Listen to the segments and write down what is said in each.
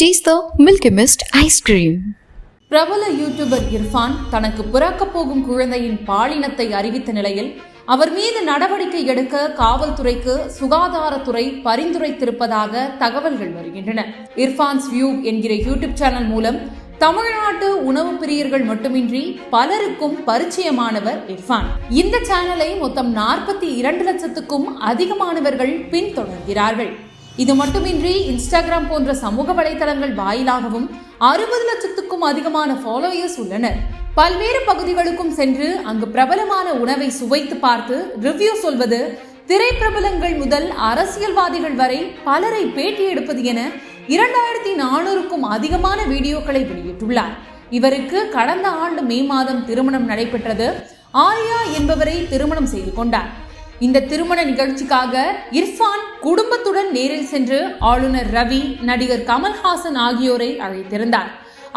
Tease the Milky Mist ice cream பிரபல YouTuber Irfan தனக்கு பிறக்கப் போகும் குழந்தையின் பாலினத்தை அறிவித்த நிலையில் அவர் மீது நடவடிக்கை எடுக்க காவல்துறைக்கு சுகாதாரத்துறை பரிந்துரைத்திருப்பதாக தகவல்கள் வருகின்றன. இர்ஃபான்ஸ் வியூ என்கிற யூடியூப் சேனல் மூலம் தமிழ்நாட்டு உணவு பிரியர்கள் மட்டுமின்றி பலருக்கும் பரிச்சயமானவர் இர்ஃபான். இந்த சேனலை மொத்தம் நாற்பத்தி இரண்டு லட்சத்துக்கும் அதிகமானவர்கள் பின்தொடர்கிறார்கள். இது மட்டுமின்றி இன்ஸ்டாகிராம் போன்ற சமூக வலைதளங்கள் வாயிலாகவும் அறுபது லட்சத்துக்கும் அதிகமான ஃபாலோயர்ஸ் உள்ளனர். பல்வேறு பகுதிகளுக்கும் சென்று அங்கு பிரபலமான உணவை சுவைத்து பார்த்து ரிவ்யூ சொல்வது திரைப்பிரபலங்கள் முதல் அரசியல்வாதிகள் வரை பலரை பேட்டி எடுப்பது என இரண்டாயிரத்தி நானூறுக்கும் அதிகமான வீடியோக்களை வெளியிட்டுள்ளார். இவருக்கு கடந்த ஆண்டு மே மாதம் திருமணம் நடைபெற்றது. ஆர்யா என்பவரை திருமணம் செய்து கொண்டார். இந்த திருமண நிகழ்ச்சிக்காக இர்ஃபான் குடும்பத்துடன் நேரில் சென்று ஆளுநர் ரவி நடிகர் கமல்ஹாசன் ஆகியோரை அழைத்திருந்தார்.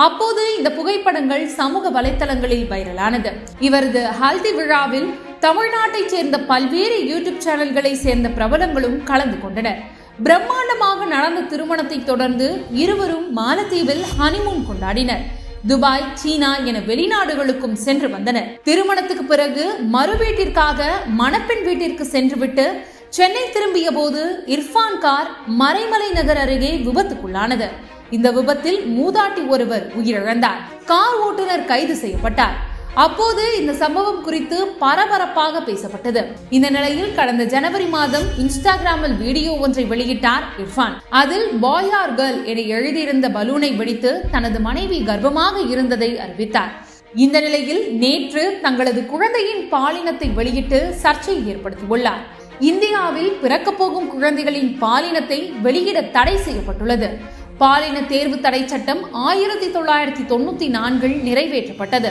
அப்போது இந்த புகைப்படங்கள் சமூக வலைத்தளங்களில் வைரலானது. இவரது ஹல்தி விழாவில் தமிழ்நாட்டைச் சேர்ந்த பல்வேறு யூடியூப் சேனல்களை சேர்ந்த பிரபலங்களும் கலந்து கொண்டனர். பிரம்மாண்டமாக நடந்த திருமணத்தை தொடர்ந்து இருவரும் மாலத்தீவில் ஹனிமூன் கொண்டாடினர். துபாய் சீனா என வெளிநாடுகளுக்கும் சென்று வந்தனர். திருமணத்துக்கு பிறகு மறு வீட்டிற்காக மணப்பெண் வீட்டிற்கு சென்றுவிட்டு சென்னை திரும்பிய போது இர்ஃபான் கார் மறைமலை நகர் அருகே விபத்துக்குள்ளானது. இந்த விபத்தில் மூதாட்டி ஒருவர் உயிரிழந்தார். கார் ஓட்டுநர் கைது செய்யப்பட்டார். அப்போது இந்த சம்பவம் குறித்து பரபரப்பாக பேசப்பட்டது. இந்த நிலையில் கடந்த ஜனவரி மாதம் இன்ஸ்டாகிராமில் வீடியோ ஒன்றை வெளியிட்டார் இர்ஃபான். அதில் பாய் ஆர் கேர்ள் என எழுதியிருந்த பலூனை வெடித்து தனது மனைவி கர்ப்பமாக இருந்ததை அறிவித்தார். இந்த நிலையில் நேற்று தங்களது குழந்தையின் பாலினத்தை வெளியிட்டு சர்ச்சை ஏற்படுத்தியுள்ளார். இந்தியாவில் பிறக்கப் போகும் குழந்தைகளின் பாலினத்தை வெளியிட தடை செய்யப்பட்டுள்ளது. பாலின தேர்வு தடை சட்டம் ஆயிரத்தி தொள்ளாயிரத்தி தொண்ணூத்தி நான்கில் நிறைவேற்றப்பட்டது.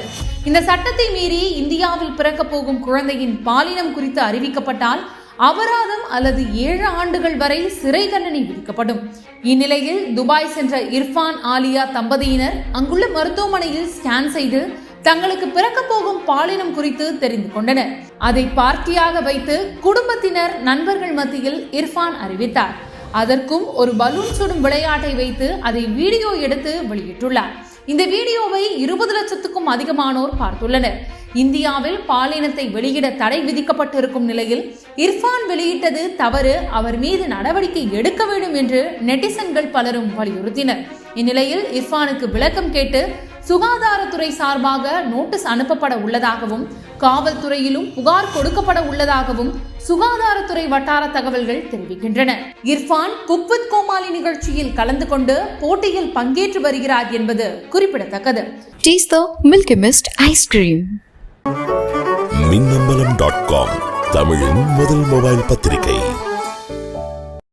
இந்த சட்டத்தை மீறி இந்தியாவில் பிறக்கப் போகும் குழந்தையின் பாலினம் குறித்து அறிவிக்கப்பட்டால் அபராதம் அல்லது ஏழு ஆண்டுகள் வரை சிறை தண்டனை விதிக்கப்படும். இந்நிலையில் துபாய் சென்ற இர்ஃபான் ஆலியா தம்பதியினர் அங்குள்ள மருத்துவமனையில் ஸ்கேன் செய்து தங்களுக்கு பிறக்க போகும் பாலினம் குறித்து தெரிந்து கொண்டனர். அதை பார்ட்டியாக வைத்து குடும்பத்தினர் நண்பர்கள் மத்தியில் இர்ஃபான் அறிவித்தார். அதற்கும் ஒரு பலூன் சுடும் விளையாட்டை வைத்து அதை வீடியோ எடுத்து வெளியிட்டுள்ளார். இந்த வீடியோவை இருபது லட்சத்துக்கும் அதிகமானோர் பார்த்துள்ளனர். இந்தியாவில் பாலினத்தை வெளியிட தடை விதிக்கப்பட்டிருக்கும் நிலையில் இர்ஃபான் வெளியிட்டது தவறு அவர் மீது நடவடிக்கை எடுக்க வேண்டும் என்று நெட்டிசன்கள் பலரும் வலியுறுத்தினர். இந்நிலையில் இர்ஃபானுக்கு விளக்கம் கேட்டு சுகாதாரத்துறை சார்பாக நோட்டீஸ் அனுப்பப்பட உள்ளதாகவும் காவல்துறையிலும் புகார் கொடுக்கப்பட உள்ளதாகவும் சுகாதாரத்துறை வட்டார தகவல்கள் தெரிவிக்கின்றன. இர்ஃபான் குக் வித் கோமாளி நிகழ்ச்சியில் கலந்து கொண்டு போட்டியில் பங்கேற்று வருகிறார் என்பது குறிப்பிடத்தக்கது. The Milky Mist ice cream. Minnambalam dot com தமிழின் முதல் மொபைல் பத்திரிகை.